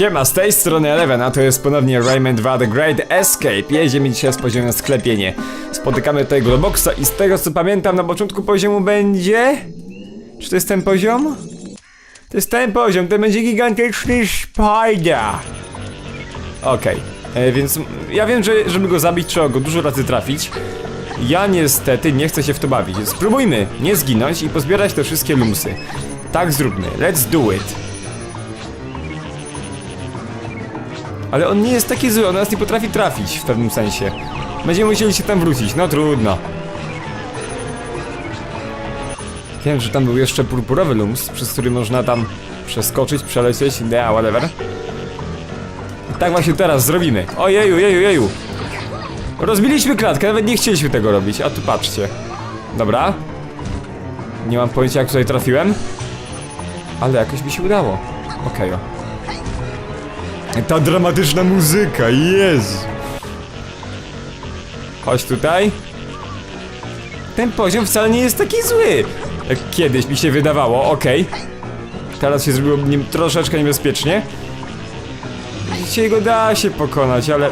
Siema, z tej strony Eleven, a to jest ponownie Rayman 2 The Great Escape. Jedziemy dzisiaj z poziomu sklepienie. Spotykamy tutaj Globoxa i z tego co pamiętam na początku poziomu będzie... Czy to jest ten poziom? To jest ten poziom, to będzie gigantyczny spider. Okej, e, więc ja wiem, że żeby go zabić trzeba go dużo razy trafić. Ja niestety nie chcę się w to bawić. Spróbujmy nie zginąć i pozbierać te wszystkie lumsy. Tak zróbmy, let's do it. Ale on nie jest taki zły, on nas nie potrafi trafić w pewnym sensie. Będziemy musieli się tam wrócić, no trudno. Wiem, że tam był jeszcze purpurowy lums, przez który można tam przeskoczyć, przelecieć, yeah, whatever. I tak właśnie teraz zrobimy. Ojeju, jeju, jeju. Rozbiliśmy klatkę, nawet nie chcieliśmy tego robić, a tu patrzcie. Dobra. Nie mam pojęcia jak tutaj trafiłem. Ale jakoś mi się udało. Okej, o. Ta dramatyczna muzyka, jest. Chodź tutaj. Ten poziom wcale nie jest taki zły. Jak kiedyś mi się wydawało, okej. Teraz się zrobiło nim troszeczkę niebezpiecznie. Dzisiaj go da się pokonać, ale...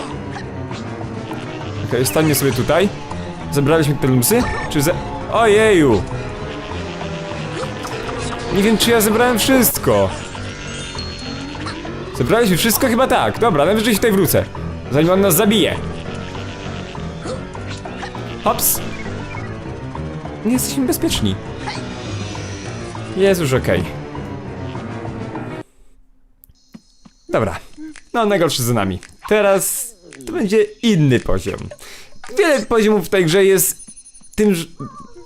Okej, stańmy sobie tutaj. Zebraliśmy te lumsy? Czy ze... Ojeju! Nie wiem, czy ja zebrałem wszystko. Zebraliśmy wszystko? Chyba tak. Dobra, najwyżej się tutaj wrócę. Zanim on nas zabije. Hops. Nie jesteśmy bezpieczni. Jest już okej. Dobra. No, najgorszy za nami. Teraz to będzie inny poziom. Wiele poziomów w tej grze jest tym,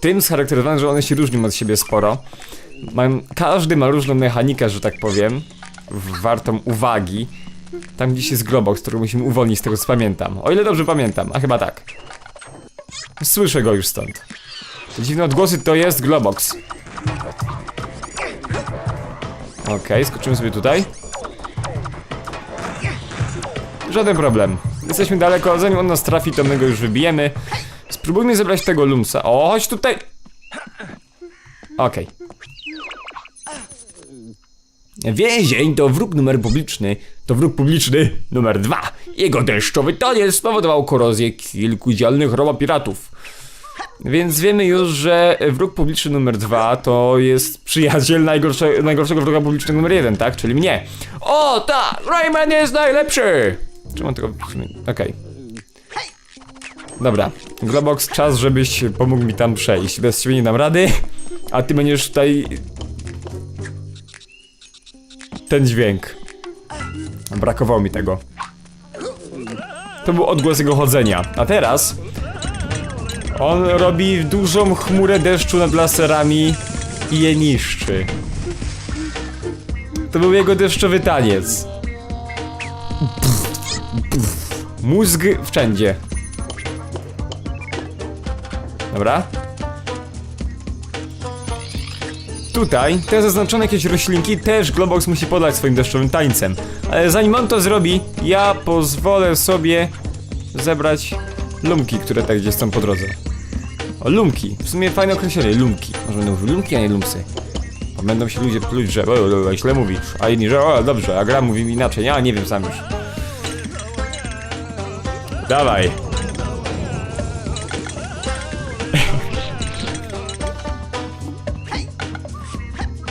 tym scharakteryzowany, że one się różnią od siebie sporo. Mają, każdy ma różną mechanikę, że tak powiem, wartą uwagi. Tam gdzieś jest Globox, który musimy uwolnić, z tego co pamiętam. O ile dobrze pamiętam, a chyba tak. Słyszę go już stąd. Te dziwne odgłosy to jest Globox. Okej, skoczymy sobie tutaj. Żaden problem. Jesteśmy daleko, zanim on nas trafi, to my go już wybijemy. Spróbujmy zebrać tego lumsa. O, chodź tutaj! Okej. Więzień to wróg numer publiczny. To wróg publiczny numer dwa. Jego deszczowy taniec spowodował korozję kilku dzielnych robopiratów. Więc wiemy już, że wróg publiczny numer dwa to jest przyjaciel najgorsze, najgorszego wroga publicznego numer jeden, tak? Czyli mnie. O, tak! Rayman jest najlepszy! Czemu on tego... Okej. Dobra. Globox, czas, żebyś pomógł mi tam przejść. Bez ciebie nie dam rady, a ty będziesz tutaj... Ten dźwięk. Brakowało mi tego. To był odgłos jego chodzenia. A teraz... On robi dużą chmurę deszczu nad laserami i je niszczy. To był jego deszczowy taniec. Mózg wszędzie. Dobra. Tutaj, te zaznaczone jakieś roślinki też Globox musi podać swoim deszczowym tańcem. Ale zanim on to zrobi, ja pozwolę sobie zebrać lumki, które tak gdzieś są po drodze. O, lumki. W sumie fajne określenie, lumki. Może będą mówić lumki, a nie lumsy. Bo będą się ludzie pluć, że o, o, źle mówisz, a inni, że o, dobrze, a gra mówi inaczej. Ja nie wiem sam już. Dawaj.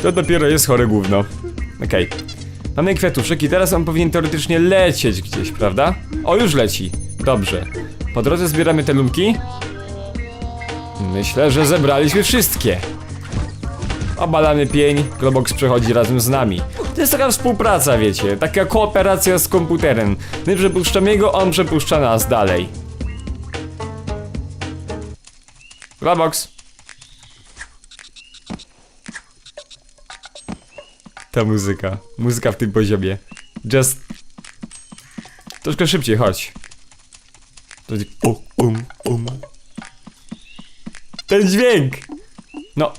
To dopiero jest chore gówno. Okej. Mamy kwiatuszek i teraz on powinien teoretycznie lecieć gdzieś, prawda? O, już leci. Dobrze. Po drodze zbieramy te lumki. Myślę, że zebraliśmy wszystkie. Obalamy pień, Globox przechodzi razem z nami. To jest taka współpraca, wiecie, taka kooperacja z komputerem. My przepuszczamy jego, on przepuszcza nas dalej. Globox. Ta muzyka. Muzyka w tym poziomie. Just... Troszkę szybciej, chodź. Pum, pum, pum. Ten dźwięk! No,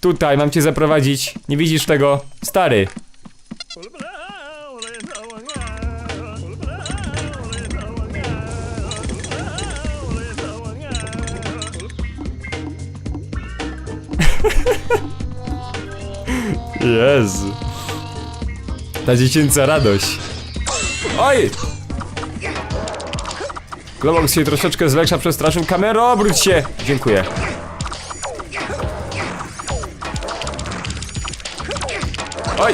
tutaj mam cię zaprowadzić. Nie widzisz tego? Stary. Jezu. Ta dziecięca radość. Oj! Globox się troszeczkę z przestraszył. Kamero, obróć się! Dziękuję. Oj!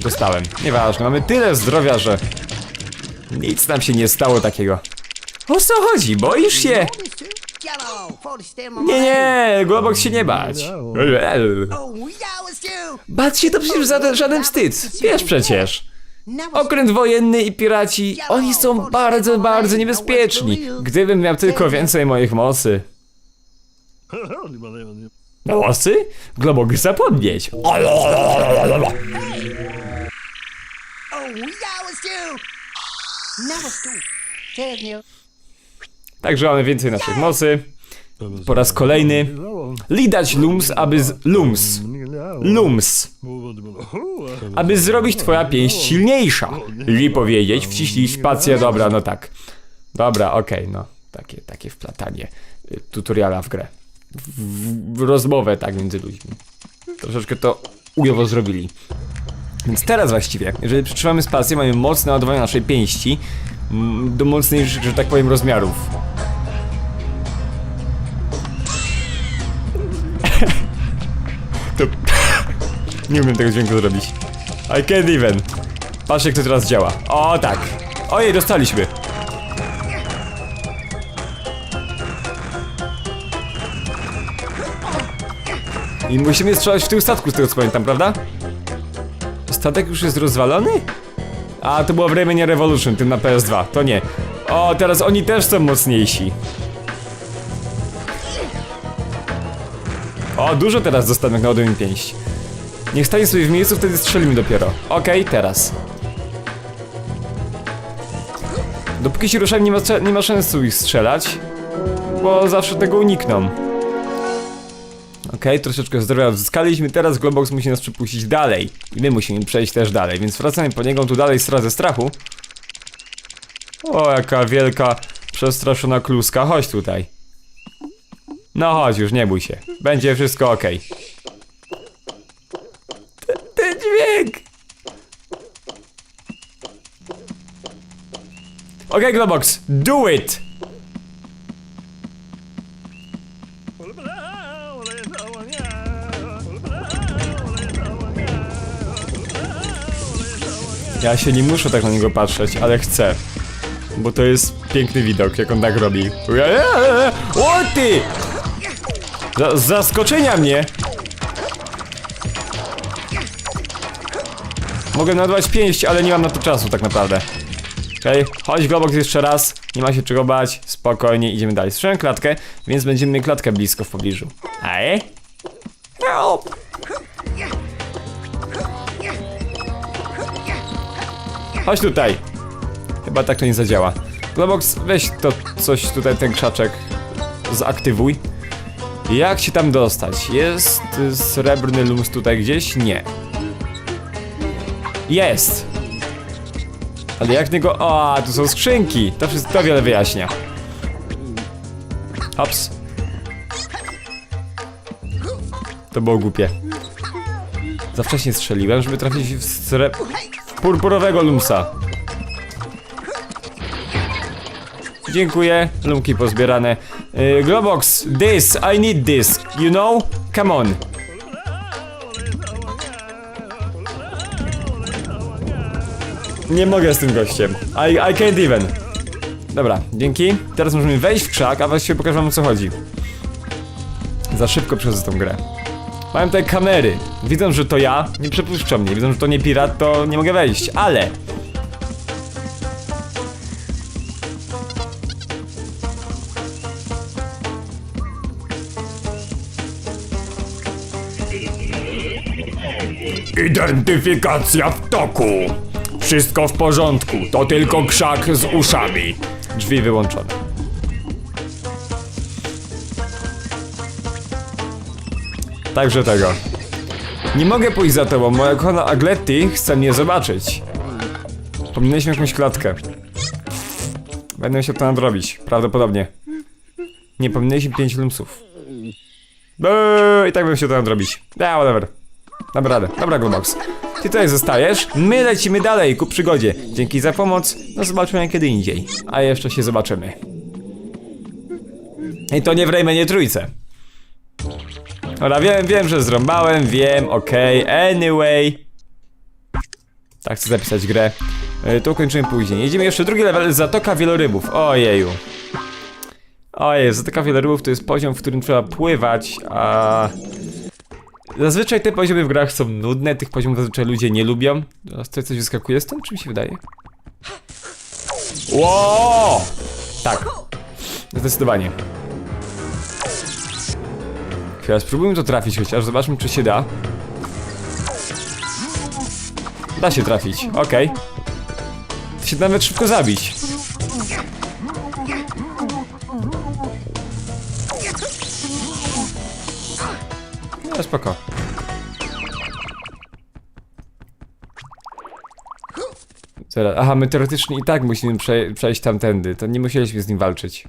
Dostałem. Nieważne, mamy tyle zdrowia, że... Nic nam się nie stało takiego. O co chodzi? Boisz się? Nie, nie, Globox się nie bać. Bać się to przecież za żaden wstyd. Wiesz przecież. Okręt wojenny i piraci, oni są bardzo, bardzo niebezpieczni. Gdybym miał tylko więcej moich mocy. Mocy? Globok zapomnieć. Także mamy więcej naszych mocy. Po raz kolejny. Lidać lums, aby z... Lums. Lums. Aby zrobić twoja pięść silniejsza. Li powiedzieć, wciśnij spację, dobra, no tak. Dobra, okej, no. Takie, takie wplatanie y, tutoriala w grę. W, w rozmowę tak między ludźmi. Troszeczkę to ujowo zrobili. Więc teraz właściwie, jeżeli przytrzymamy spację, mamy moc naładowania naszej pięści mm, do mocniejszych, że tak powiem, rozmiarów. to... Nie umiem tego dźwięku zrobić. I can't even. Patrz jak to teraz działa. O tak. Ojej, dostaliśmy. I musimy strzelać w tył statku, z tego co pamiętam, prawda? Statek już jest rozwalony? A, to było w Rayman Revolution, tym na PS2, to nie. O, teraz oni też są mocniejsi. O, dużo teraz dostanę jak naładuję mi pięść. Niech stanie sobie w miejscu, wtedy strzelimy dopiero. Okej, teraz. Dopóki się ruszałem, nie ma, nie ma sensu ich strzelać, bo zawsze tego unikną. Okej, troszeczkę zdrowia odzyskaliśmy, teraz Globox musi nas przepuścić dalej. I my musimy przejść też dalej, więc wracamy po niego tu dalej ze strachu. O, jaka wielka, przestraszona kluska, chodź tutaj. No chodź już, nie bój się. Będzie wszystko ok. Ten, Okej, Globox, do it! Ja się nie muszę tak na niego patrzeć, ale chcę. Bo to jest piękny widok, jak on tak robi. O ty! Z zaskoczenia mnie! Mogę nadać pięść, ale nie mam na to czasu tak naprawdę. Chodź Globox jeszcze raz, nie ma się czego bać, spokojnie, idziemy dalej. Słyszałem klatkę, więc będziemy mieli klatkę blisko w pobliżu. Ej? Help! Chodź tutaj! Chyba tak to nie zadziała. Globox, weź to coś tutaj, ten krzaczek zaktywuj. Jak się tam dostać? Jest srebrny lums tutaj gdzieś? Nie. Jest! Ale jak niego... O, tu są skrzynki! To wszystko to wiele wyjaśnia. Hops. To było głupie. Za wcześnie strzeliłem, żeby trafić w sre... w purpurowego lumsa. Dziękuję, lumki pozbierane. Yy, Globox, this, I need this, you know? Come on. Nie mogę z tym gościem. I, I can't even. Dobra, dzięki. Teraz możemy wejść w krzak, a właściwie pokażę wam o co chodzi. Za szybko przechodzę tą grę. Mam tutaj kamery. Widzą, że to ja, nie przepuszczą mnie. Widzą, że to nie pirat, to nie mogę wejść, ale... Identyfikacja w toku. Wszystko w porządku, to tylko krzak z uszami. Drzwi wyłączone. Także tego. Nie mogę pójść za tobą, moja kochana Agletti chce mnie zobaczyć. Pominęliśmy jakąś klatkę. Będę się to nadrobić, prawdopodobnie. Nie pominęliśmy pięć lumsów. Eee, I tak bym się to nadrobić. Ja, whatever. Dobra radę. Dobra, Globox. Ty tutaj zostajesz, my lecimy dalej ku przygodzie. Dzięki za pomoc, no zobaczymy kiedy indziej. A jeszcze się zobaczymy. I to nie w Raymanie trójce. Dobra, wiem, wiem, że zrąbałem, wiem, okej, anyway. Tak chcę zapisać grę. Y, To kończymy później. Jedziemy jeszcze drugi level, Zatoka Wielorybów. Ojeju. Ojej, Zatoka Wielorybów to jest poziom, w którym trzeba pływać, a... Zazwyczaj te poziomy w grach są nudne, tych poziomów zazwyczaj ludzie nie lubią. Teraz tutaj coś wyskakuje stąd, czy mi się wydaje? Ło! Tak. Zdecydowanie. Chwila, spróbujmy to trafić chociaż, zobaczmy czy się da. Da się trafić, okej. Da się nawet szybko zabić. No spoko. Zaraz, aha, my teoretycznie i tak musimy prze, przejść tamtędy, to nie musieliśmy z nim walczyć.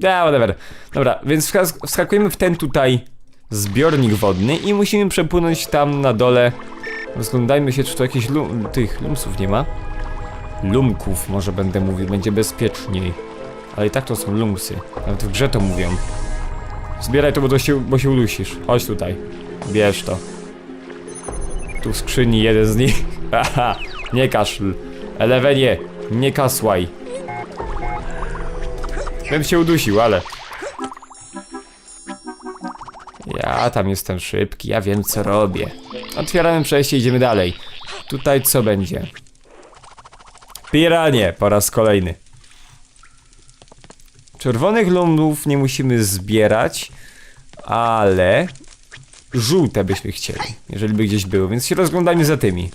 Ja, whatever. Dobra, więc wskakujemy w ten tutaj zbiornik wodny i musimy przepłynąć tam na dole. Rozglądajmy się, czy tu jakieś lum tych lumsów nie ma. Lumków może będę mówił, będzie bezpieczniej. Ale i tak to są lumsy. Nawet w grze to mówią. Zbieraj to, bo, to się, bo się ulusisz. Chodź tutaj. Bierz to. Tu w skrzyni jeden z nich. Haha, nie kaszl. Elewenie, nie kasłaj. Bym się udusił, ale... Ja tam jestem szybki, ja wiem co robię. Otwieramy przejście, idziemy dalej. Tutaj co będzie? Piranie, po raz kolejny. Czerwonych lumów nie musimy zbierać, ale żółte byśmy chcieli, jeżeli by gdzieś były, więc się rozglądajmy za tymi.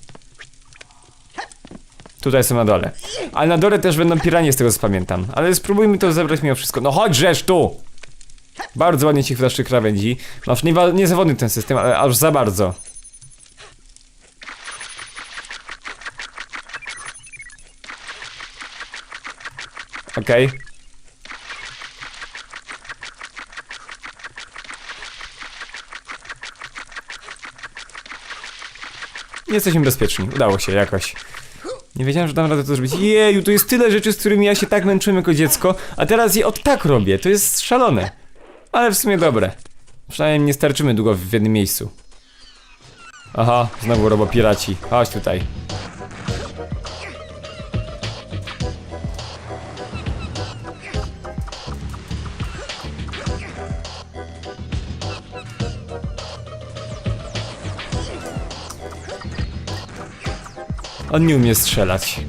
Tutaj są na dole. Ale na dole też będą piranie, z tego co pamiętam. Ale spróbujmy to zebrać mimo wszystko. No chodź, rzecz tu! Bardzo ładnie ci chwytasz krawędzi. Masz niewa- niezawodny ten system, ale aż za bardzo. Okej. Jesteśmy bezpieczni, udało się jakoś. Nie wiedziałem, że dam radę to zrobić. Jeju, tu jest tyle rzeczy, z którymi ja się tak męczyłem jako dziecko, a teraz je od tak robię. To jest szalone. Ale w sumie dobre. Przynajmniej nie starczymy długo w jednym miejscu. Aha, znowu robopiraci. Chodź tutaj. On nie umie strzelać.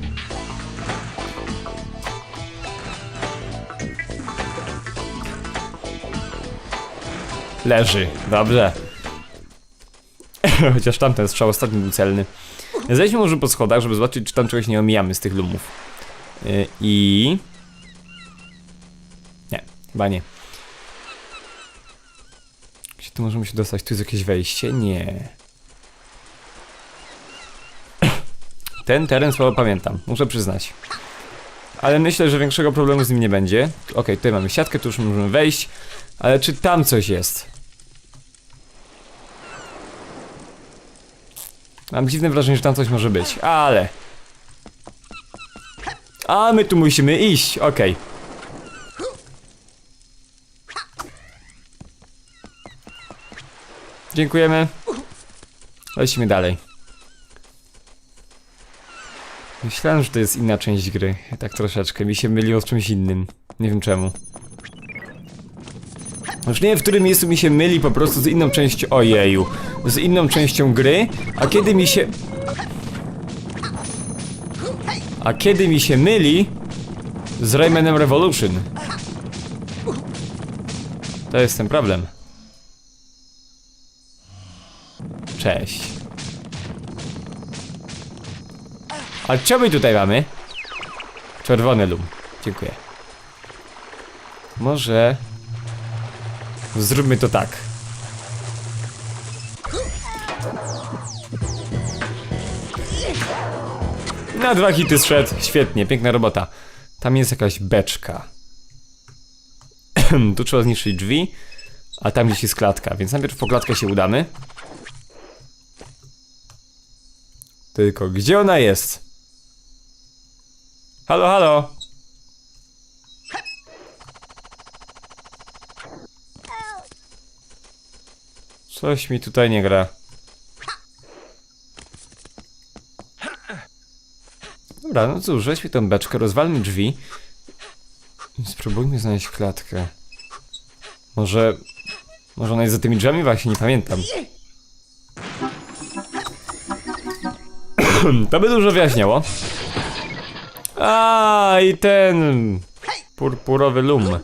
Leży, dobrze. Chociaż tamten strzał ostatni był celny. Zejdźmy może po schodach, żeby zobaczyć, czy tam czegoś nie omijamy z tych lumów. Yy, I... Nie, chyba nie. Gdzie tu możemy się dostać? Tu jest jakieś wejście? Nie. Ten teren słabo pamiętam, muszę przyznać. Ale myślę, że większego problemu z nim nie będzie. Okej, tutaj mamy siatkę, tu już możemy wejść. Ale czy tam coś jest? Mam dziwne wrażenie, że tam coś może być, ale... A my tu musimy iść, okej. Dziękujemy. Lecimy dalej. Myślałem, że to jest inna część gry. Tak troszeczkę. Mi się myliło z czymś innym. Nie wiem czemu. Już nie wiem, w którym miejscu mi się myli po prostu z inną częścią. Ojeju. Z inną częścią gry. A kiedy mi się. A kiedy mi się myli z Raymanem Revolution. To jest ten problem. Cześć. A co my tutaj mamy? Czerwony lum. Dziękuję. Może... Zróbmy to tak. Na dwa hity zszedł. Świetnie, piękna robota. Tam jest jakaś beczka. tu trzeba zniszczyć drzwi, a tam gdzieś jest klatka, więc najpierw po klatkę się udamy. Tylko, gdzie ona jest? Halo, halo! Coś mi tutaj nie gra. Dobra, no cóż, weźmy tą beczkę, rozwalmy drzwi. i Spróbujmy znaleźć klatkę. Może... Może ona jest za tymi drzwiami? Właśnie nie pamiętam. to by dużo wyjaśniało. A i ten... Purpurowy lum.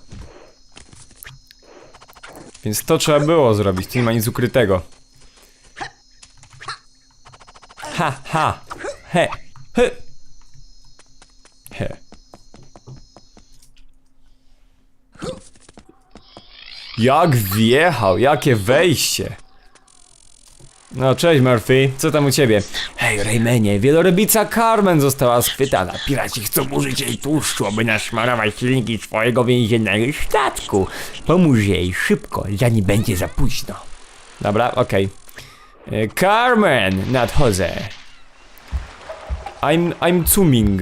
Więc to trzeba było zrobić, nie ma nic ukrytego. Ha, ha, he, he. He. Jak wjechał, jakie wejście. No, cześć Murphy, co tam u ciebie? Hej Raymanie, wielorybica Carmen została schwytana. Piraci chcą użyć jej tłuszczu, aby naszmarować silniki swojego więziennego statku. Pomóż jej szybko, zanim będzie za późno. Dobra, okej. E, Carmen, nadchodzę. I'm, I'm zooming.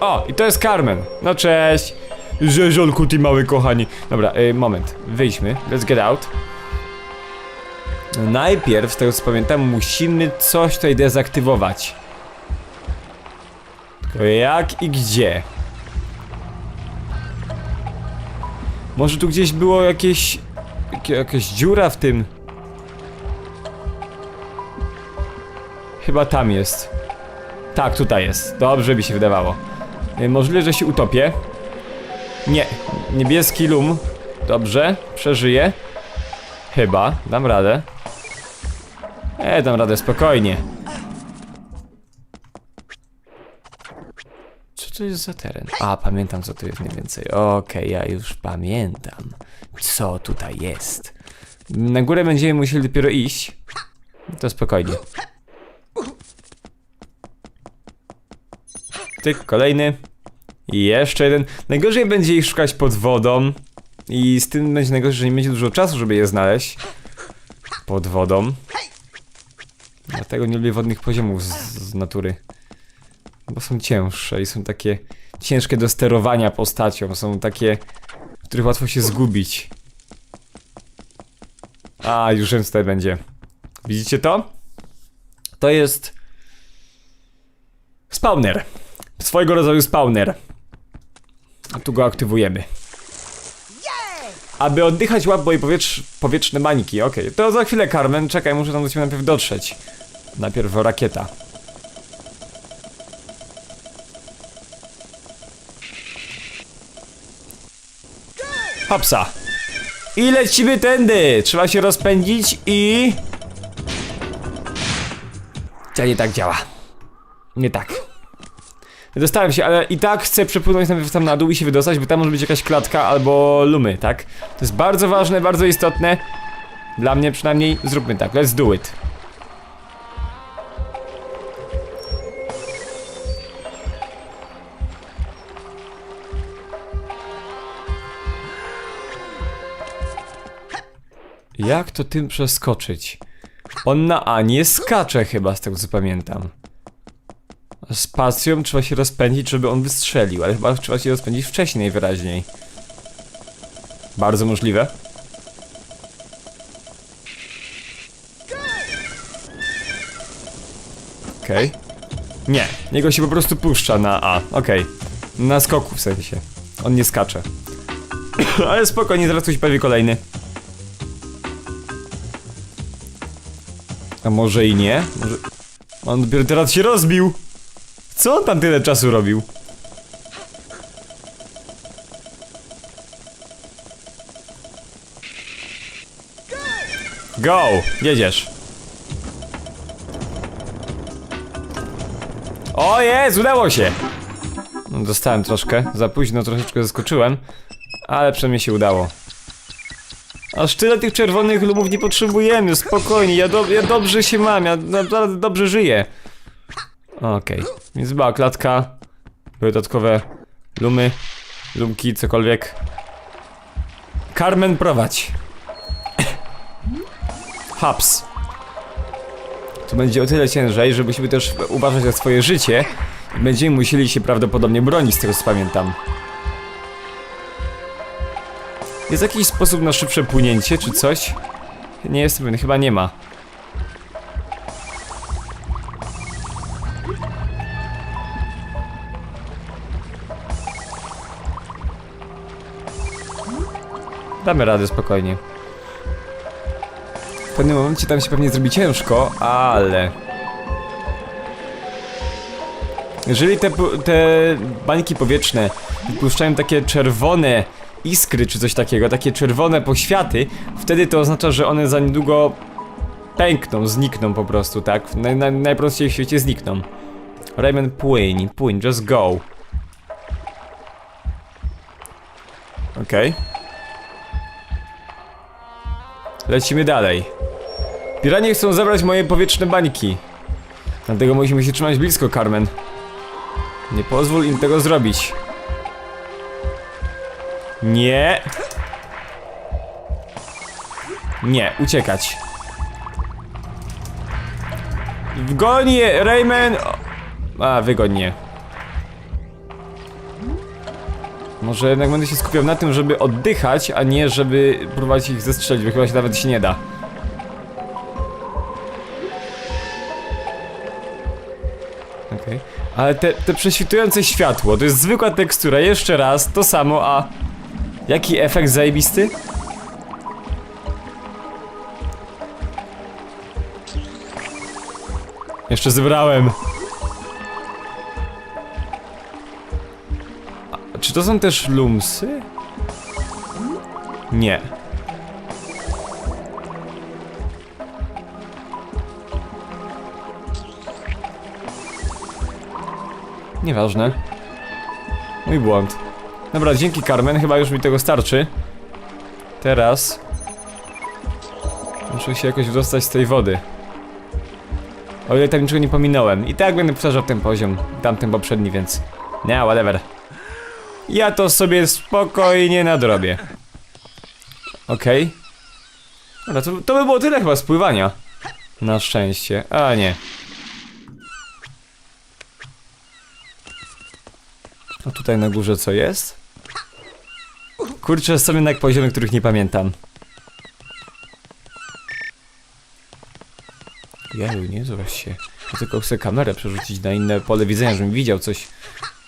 O, i to jest Carmen. No cześć. Rzeżolku, ty mały kochani. Dobra, y, moment. Wyjdźmy. Let's get out. Najpierw, z tego co pamiętam, musimy coś tutaj dezaktywować. Tylko jak i gdzie? Może tu gdzieś było jakieś... jakie- jakaś dziura w tym... Chyba tam jest. Tak, tutaj jest. Dobrze mi się wydawało. Y, Możliwe, że się utopię. Nie, niebieski lum. Dobrze, przeżyję. Chyba, dam radę. E, dam radę, spokojnie. Co to jest za teren? A, pamiętam co tu jest mniej więcej. Okej, ja już pamiętam. Co tutaj jest. Na górę będziemy musieli dopiero iść. To spokojnie. Tyk, kolejny. I jeszcze jeden. Najgorzej będzie ich szukać pod wodą. I z tym będzie najgorzej, że nie będzie dużo czasu, żeby je znaleźć. Pod wodą. Dlatego nie lubię wodnych poziomów z, z natury. Bo są cięższe i są takie ciężkie do sterowania postacią. Są takie, w których łatwo się zgubić. A, już wiem tutaj będzie. Widzicie to? To jest... Spawner. Swojego rodzaju spawner. A tu go aktywujemy. Aby oddychać łap i powietrz, powietrzne bańki, okej. To za chwilę, Carmen, czekaj, muszę tam do ciebie najpierw dotrzeć. Najpierw rakieta. Hopsa. I lecimy tędy! Trzeba się rozpędzić i... To nie tak działa. Nie tak. Dostałem się, ale i tak chcę przepłynąć tam na dół i się wydostać, bo tam może być jakaś klatka albo lumy, tak? To jest bardzo ważne, bardzo istotne. Dla mnie przynajmniej. Zróbmy tak, let's do it. Jak to tym przeskoczyć? On na A nie skacze chyba, z tego co pamiętam. Spacją trzeba się rozpędzić, żeby on wystrzelił, ale chyba trzeba się rozpędzić wcześniej najwyraźniej. Bardzo możliwe. Okej. Nie, niego się po prostu puszcza na A, okej. Na skoku w sensie. On nie skacze. ale spokojnie, zaraz tu się pojawi kolejny. A może i nie? Może... On dopiero teraz się rozbił! Co on tam tyle czasu robił? Go! Jedziesz. O jest, udało się! Dostałem troszkę, za późno troszeczkę zaskoczyłem, ale przynajmniej się udało. Aż tyle tych czerwonych lumów nie potrzebujemy, spokojnie, ja, do, ja dobrze się mam, ja naprawdę dobrze żyję. Okej, więc była klatka, były dodatkowe lumy, lumki, cokolwiek. Carmen prowadź. Haps. To będzie o tyle ciężej, że musimy też uważać na swoje życie. Będziemy musieli się prawdopodobnie bronić, z tego co pamiętam. Jest jakiś sposób na szybsze płynięcie, czy coś? Nie jestem chyba nie ma. Damy radę spokojnie. W pewnym momencie tam się pewnie zrobi ciężko, ale... Jeżeli te, te bańki powietrzne wypuszczają takie czerwone iskry czy coś takiego, takie czerwone poświaty, wtedy to oznacza, że one za niedługo pękną, znikną po prostu, tak? Naj, naj, najprościej w świecie znikną. Rayman, płyń, płyń, just go. Okej. Lecimy dalej. Piranie chcą zabrać moje powietrzne bańki. Dlatego musimy się trzymać blisko, Carmen. Nie pozwól im tego zrobić. Nie. Nie, uciekać. Wgoń je, Rayman! A, wygoń Może jednak będę się skupiał na tym, żeby oddychać, a nie żeby próbować ich zestrzelić, bo chyba się nawet się nie da. Okej. Ale te, te prześwitujące światło, to jest zwykła tekstura, jeszcze raz, to samo, a... Jaki efekt zajebisty? Jeszcze zebrałem. Czy to są też lumsy? Nie. Nieważne. Mój błąd. Dobra, dzięki Carmen, chyba już mi tego starczy. Teraz... Muszę się jakoś dostać z tej wody. O ile tam niczego nie pominąłem. I tak będę powtarzał ten poziom, tamten poprzedni, więc... Nie, whatever. Ja to sobie spokojnie nadrobię. Okej. Dobra, to, to by było tyle chyba spływania. Na szczęście. A nie. A tutaj na górze co jest? Kurczę, są jednak poziomy, których nie pamiętam. Jeju, nie zobacz się. Ja tylko chcę kamerę przerzucić na inne pole widzenia, żebym widział coś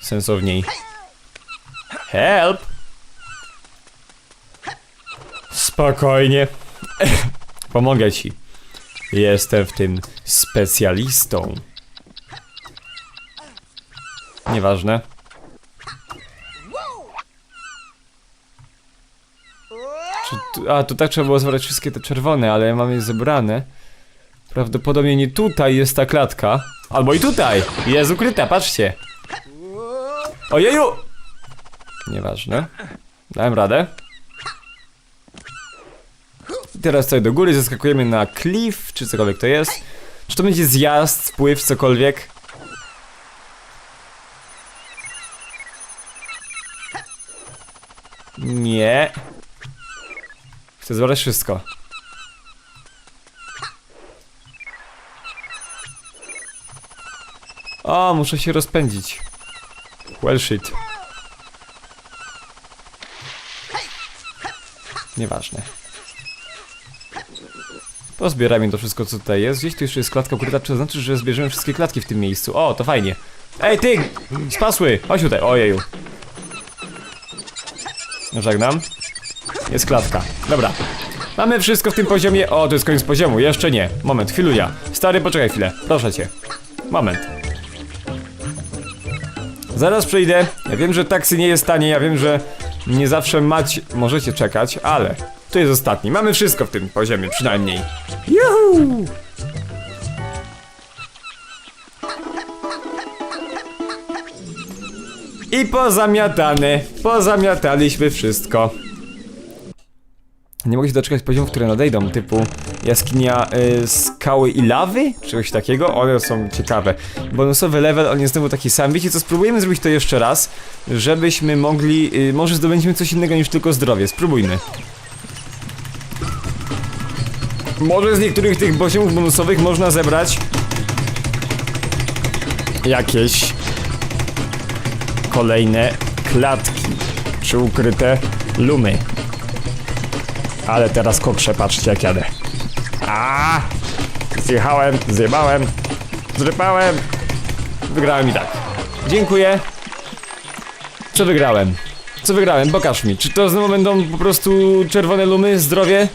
sensowniej. Help! Spokojnie. Pomogę ci. Jestem w tym specjalistą. Nieważne. Czy tu, a, tu tak trzeba było zebrać wszystkie te czerwone, ale ja mam je zebrane. Prawdopodobnie nie tutaj jest ta klatka. Albo i tutaj! Jest ukryta, patrzcie! Ojeju! Nieważne. Dałem radę. I teraz tutaj do góry zeskakujemy na cliff, czy cokolwiek to jest. Czy to będzie zjazd, spływ, cokolwiek? Nie. Chcę zbadać wszystko. O, muszę się rozpędzić. Well shit. Nieważne. Pozbierajmy to wszystko, co tutaj jest. Gdzieś tu jeszcze jest klatka ukryta, to znaczy, że zbierzemy wszystkie klatki w tym miejscu. O, to fajnie. Ej, ty! Spasły! Chodź tutaj. Ojeju. Żegnam. Jest klatka. Dobra. Mamy wszystko w tym poziomie. O, to jest koniec poziomu. Jeszcze nie. Moment, chwiluja. Stary, poczekaj chwilę. Proszę cię. Moment. Zaraz przyjdę. Ja wiem, że taksy nie jest tanie. Ja wiem, że nie zawsze macie, możecie czekać, ale to jest ostatni. Mamy wszystko w tym poziomie, przynajmniej. Juhu! I pozamiatane. Pozamiataliśmy wszystko. Nie mogę się doczekać poziomów, które nadejdą, typu jaskinia y, skały i lawy? Czegoś takiego? One są ciekawe. Bonusowy level, on jest znowu taki sam. Wiecie co, spróbujemy zrobić to jeszcze raz, żebyśmy mogli... Y, może zdobędziemy coś innego niż tylko zdrowie. Spróbujmy. Może z niektórych tych poziomów bonusowych można zebrać jakieś kolejne klatki czy ukryte lumy. Ale teraz kokrze, patrzcie jak jadę. A! Zjechałem, zjebałem, zrypałem. Wygrałem i tak. Dziękuję. Co wygrałem? Co wygrałem? Pokaż mi. Czy to znowu będą po prostu czerwone lumy, zdrowie?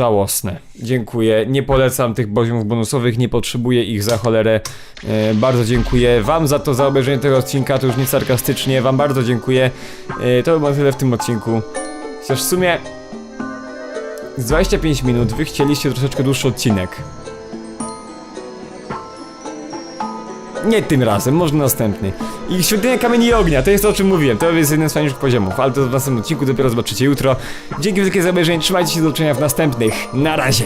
Żałosne. Dziękuję. Nie polecam tych poziomów bonusowych, nie potrzebuję ich za cholerę. E, bardzo dziękuję Wam za to, za obejrzenie tego odcinka. To już nie sarkastycznie. Wam bardzo dziękuję. E, to by było tyle w tym odcinku. Chociaż w sumie. Z 25 minut wy chcieliście troszeczkę dłuższy odcinek. Nie tym razem, może następny. I świątynia kamieni i ognia, to jest to o czym mówiłem, to jest jeden z fajniejszych poziomów, ale to w następnym odcinku dopiero zobaczycie jutro. Dzięki wielkie za obejrzenie, trzymajcie się do zobaczenia w następnych. Na razie!